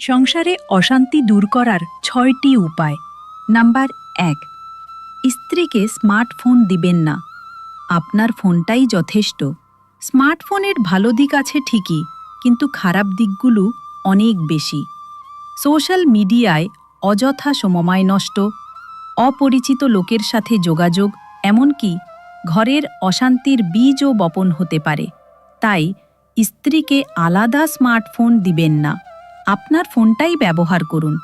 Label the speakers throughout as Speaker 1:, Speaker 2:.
Speaker 1: সংসারে অশান্তি দূর করার ছয়টি উপায়। নাম্বার এক, স্ত্রীকে স্মার্টফোন দিবেন না। আপনার ফোনটাই যথেষ্ট। স্মার্টফোনের ভালো দিক আছে ঠিকই, কিন্তু খারাপ দিকগুলো অনেক বেশি। সোশ্যাল মিডিয়ায় অযথা সময় নষ্ট, অপরিচিত লোকের সাথে যোগাযোগ, এমনকি ঘরের অশান্তির বীজও বপন হতে পারে। তাই স্ত্রীকে আলাদা স্মার্টফোন দিবেন না। আপনার ফোনটাই ব্যবহার করুন।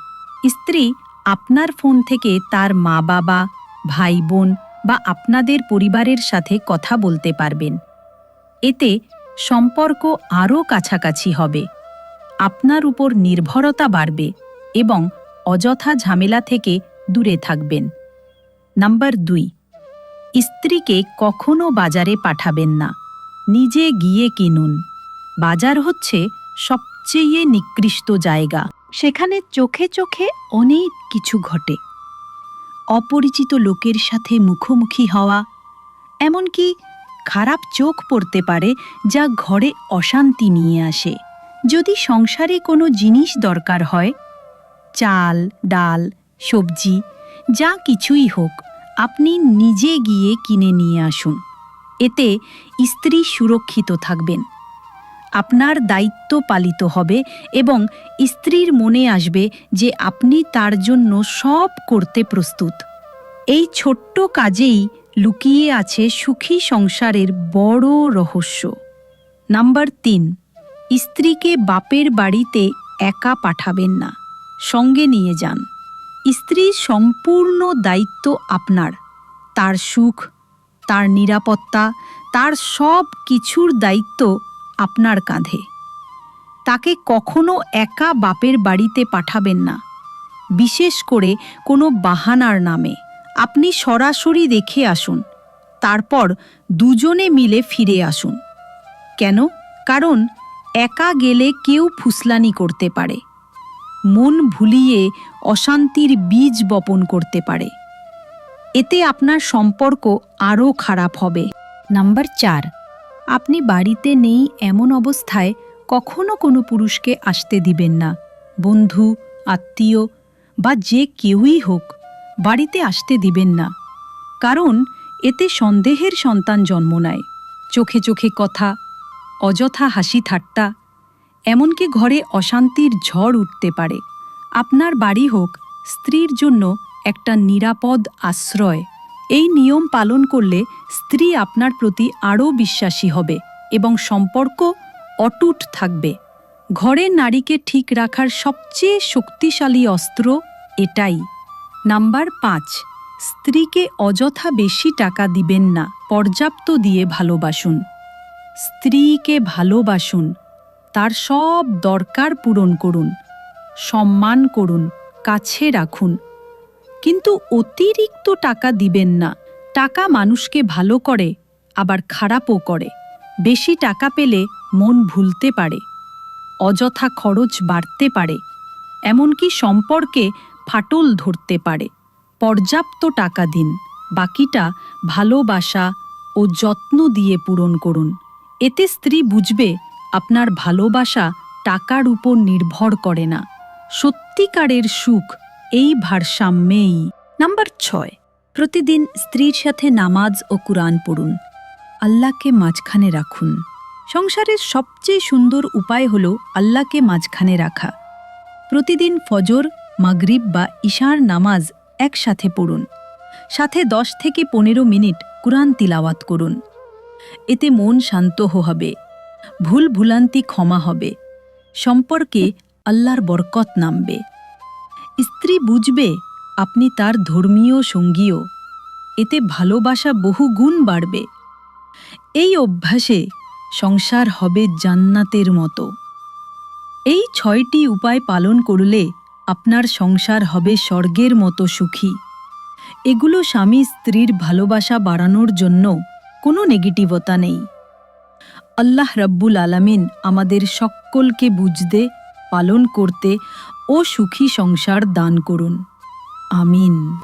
Speaker 1: স্ত্রী আপনার ফোন থেকে তার মা বাবা ভাই বোন বা আপনাদের পরিবারের সাথে কথা বলতে পারবেন। এতে সম্পর্ক আরও কাছাকাছি হবে। আপনার উপর নির্ভরতা বাড়বে এবং অযথা ঝামেলা থেকে দূরে থাকবেন। নাম্বার দুই, স্ত্রীকে কখনো বাজারে পাঠাবেন না। নিজে গিয়ে কিনুন। বাজার হচ্ছে সবচেয়ে নিকৃষ্ট জায়গা। সেখানে চোখে চোখে অনেক কিছু ঘটে। অপরিচিত লোকের সাথে মুখোমুখি হওয়া, এমনকি খারাপ চোখ পড়তে পারে যা ঘরে অশান্তি নিয়ে আসে। যদি সংসারে কোনো জিনিস দরকার হয়, চাল, ডাল, সবজি, যা কিছুই হোক, আপনি নিজে গিয়ে কিনে নিয়ে আসুন। এতে স্ত্রী সুরক্ষিত থাকবেন। আপনার দায়িত্ব পালিত হবে এবং স্ত্রীর মনে আসবে যে আপনি তার জন্য সব করতে প্রস্তুত। এই ছোট্ট কাজেই লুকিয়ে আছে সুখী সংসারের বড় রহস্য। নাম্বার তিন, স্ত্রীকে বাপের বাড়িতে একা পাঠাবেন না, সঙ্গে নিয়ে যান। স্ত্রীর সম্পূর্ণ দায়িত্ব আপনার। তার সুখ, তার নিরাপত্তা, তার সব কিছুর দায়িত্ব আপনার কাঁধে। তাকে কখনো একা বাপের বাড়িতে পাঠাবেন না। বিশেষ করে কোনো বাহানার নামে। আপনি সরাসরি দেখে আসুন। তারপর দুজনে মিলে ফিরে আসুন। কেন? কারণ একা গেলে কেউ ফুসলানি করতে পারে। মন ভুলিয়ে অশান্তির বীজ বপন করতে পারে। এতে আপনার সম্পর্ক আরও খারাপ হবে। নাম্বার চার। আপনি বাড়িতে নেই এমন অবস্থায় কখনো কোনো পুরুষকে আসতে দিবেন না। বন্ধু, আত্মীয় বা যে কেউই হোক, বাড়িতে আসতে দিবেন না। কারণ এতে সন্দেহের সন্তান জন্ম নেয়। চোখে চোখে কথা, অযথা হাসি ঠাট্টা, এমনকি ঘরে অশান্তির ঝড় উঠতে পারে। আপনার বাড়ি হোক, স্ত্রীর জন্য একটা নিরাপদ আশ্রয়। এই নিয়ম পালন করলে স্ত্রী আপনার প্রতি আরও বিশ্বাসী হবে এবং সম্পর্ক অটুট থাকবে। ঘরের নারীকে ঠিক রাখার সবচেয়ে শক্তিশালী অস্ত্র এটাই। নাম্বার পাঁচ, স্ত্রীকে অযথা বেশি টাকা দিবেন না, পর্যাপ্ত দিয়ে ভালোবাসুন। স্ত্রীকে ভালোবাসুন, তার সব দরকার পূরণ করুন, সম্মান করুন, কাছে রাখুন। কিন্তু অতিরিক্ত টাকা দিবেন না। টাকা মানুষকে ভালো করে, আবার খারাপও করে। বেশি টাকা পেলে মন ভুলতে পারে। অযথা খরচ বাড়তে পারে। এমনকি সম্পর্কে ফাটল ধরতে পারে। পর্যাপ্ত টাকা দিন, বাকিটা ভালোবাসা ও যত্ন দিয়ে পূরণ করুন। এতে স্ত্রী বুঝবে আপনার ভালোবাসা টাকার উপর নির্ভর করে না। সত্যিকারের সুখ এই ভারসাম্যেই। নাম্বার ছয়, প্রতিদিন স্ত্রীর সাথে নামাজ ও কুরআন পড়ুন। আল্লাহকে মাঝখানে রাখুন। সংসারের সবচেয়ে সুন্দর উপায় হল আল্লাহকে মাঝখানে রাখা। প্রতিদিন ফজর, মাগরিব বা ঈশার নামাজ একসাথে পড়ুন। সাথে দশ থেকে পনেরো মিনিট কুরআন তিলাওয়াত করুন। এতে মন শান্ত হবে, ভুল ভুলান্তি ক্ষমা হবে। সম্পর্কে আল্লাহর বরকত নামবে। স্ত্রী বুঝবে আপনি তার ধর্মীয় সঙ্গীও। এতে ভালোবাসা বহু গুণ বাড়বে। এই অভ্যাসে সংসার হবে জান্নাতের মতো। এই ছয়টি উপায় পালন করলে আপনার সংসার হবে স্বর্গের মতো সুখী। এগুলো স্বামী স্ত্রীর ভালোবাসা বাড়ানোর জন্য কোনো নেগেটিভতা নেই। আল্লাহ রব্বুল আলামিন আমাদের সকলকে বুঝতে, পালন করতে ও সুখী সংসার দান করুন। আমিন।